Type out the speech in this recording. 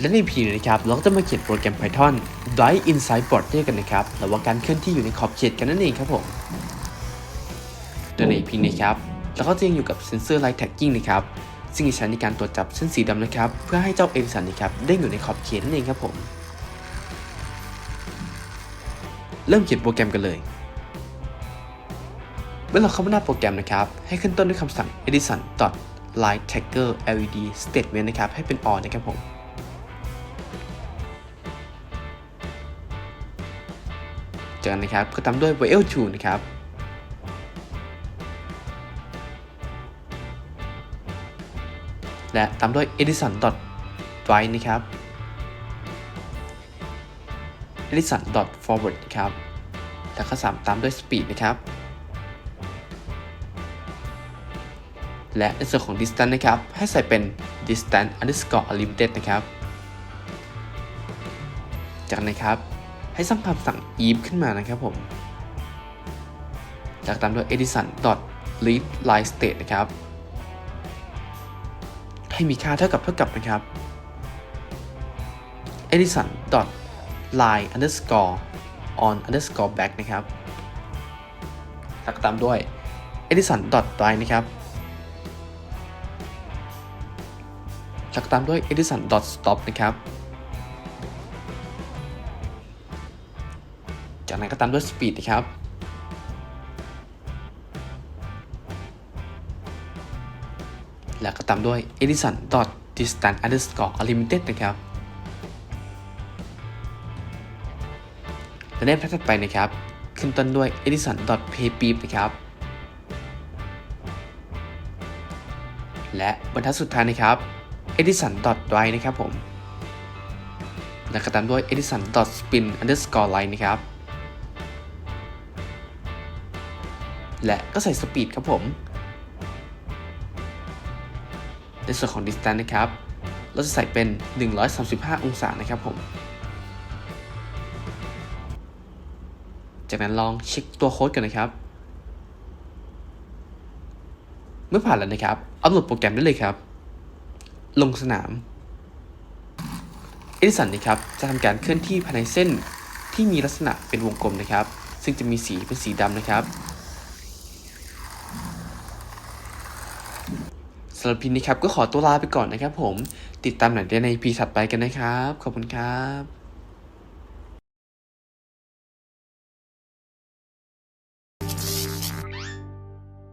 และในพีนี้นะครับเราก็จะมาเขียนโปรแกรม Python Drive Inside Border กันนะครับหรือว่าการเคลื่อนที่อยู่ในขอบเขตกันนั่นเองครับผมโดยในพีนี้ครับเราก็จะยังอยู่กับ Sensor Light Tagging นะครับซึ่งจะใช้ในการตรวจจับเส้นสีดำนะครับ เพื่อให้เจ้าเอลิสันนะครับได้อยู่ในขอบเขตนั่นเองครับผม เริ่มเขียนโปรแกรมกันเลยเมื่อเราเข้ามาหน้าโปรแกรมนะครับ ให้ขึ้นต้นด้วยคำสั่ง edison light tagger led statement นะครับ ให้เป็น on นะครับผม จากนั้นนะครับก็ตามด้วย while true นะครับและตามด้วย edison write นะครับ edison forward นะครับแล้วก็สามตามด้วย speed นะครับและในส่วนของ distance นะครับ ให้ใส่เป็น distance underscore unlimited นะครับ จากนั้นนะครับ ให้สร้างคำสั่ง if ขึ้นมานะครับผม จากตามด้วย edison read line state นะครับ ให้มีค่าเท่ากับเท่ากับนะครับ edison line underscore on underscore back นะครับแล้วก็ตามด้วย edison write นะครับแล้วก็ตามด้วย edison stop นะครับ จากนั้นก็ตามด้วย speed นะครับแล้วก็ตามด้วย edison distance underscore limited นะครับ และในแพทถัดไปนะครับ ขึ้นต้นด้วย edison pay beep นะครับ และบรรทัดสุดท้ายนะครับ edison write นะครับผม แล้วก็ตามด้วย edison spin underscore line นะครับ และก็ใส่ speed ครับผม ในส่วนของ distance นะครับ เราจะใส่เป็น 135 องศานะครับผม จากนั้นลองเช็คตัวโค้ดกันนะครับ เมื่อผ่านแล้วนะครับอัปโหลดโปรแกรมได้เลยครับ ลงสนามเอดิสันนะครับจะทำการเคลื่อนที่ภายในเส้นที่มีลักษณะเป็นวงกลมนะครับ ซึ่งจะมีสีเป็นสีดำนะครับ สำหรับพีนี้ครับก็ขอตัวลาไปก่อนนะครับผม ติดตามหนังได้ในพีถัดไปกันนะครับ ขอบคุณครับ